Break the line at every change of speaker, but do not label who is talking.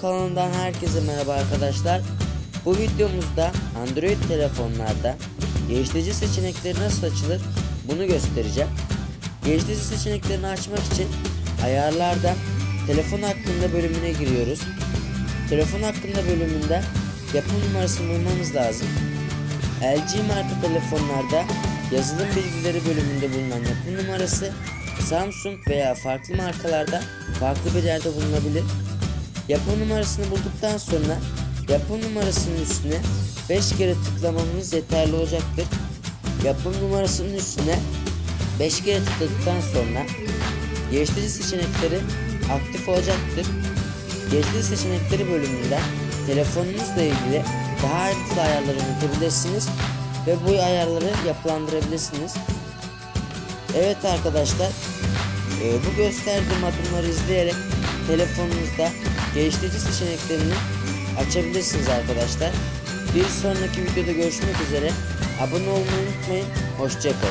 kanalından herkese merhaba arkadaşlar. Bu videomuzda Android telefonlarda geliştirici seçenekleri nasıl açılır bunu göstereceğim. Geliştirici seçeneklerini açmak için ayarlarda telefon hakkında bölümüne giriyoruz. Telefon hakkında bölümünde yapım numarasını bulmamız lazım. LG marka telefonlarda yazılım bilgileri bölümünde bulunan yapım numarası Samsung veya farklı markalarda farklı bir yerde bulunabilir. Yapım numarasını bulduktan sonra yapım numarasının üstüne 5 kere tıklamamız yeterli olacaktır. Yapım numarasının üstüne 5 kere tıkladıktan sonra geliştirici seçenekleri aktif olacaktır. Geliştirici seçenekleri bölümünden telefonunuzla ilgili daha ayrıntılı ayarları yönetebilirsiniz ve bu ayarları yapılandırabilirsiniz. Evet arkadaşlar e, bu gösterdiğim adımları izleyerek telefonunuzda geliştirici seçeneklerini açabilirsiniz arkadaşlar. Bir sonraki videoda görüşmek üzere. Abone olmayı unutmayın. Hoşçakalın.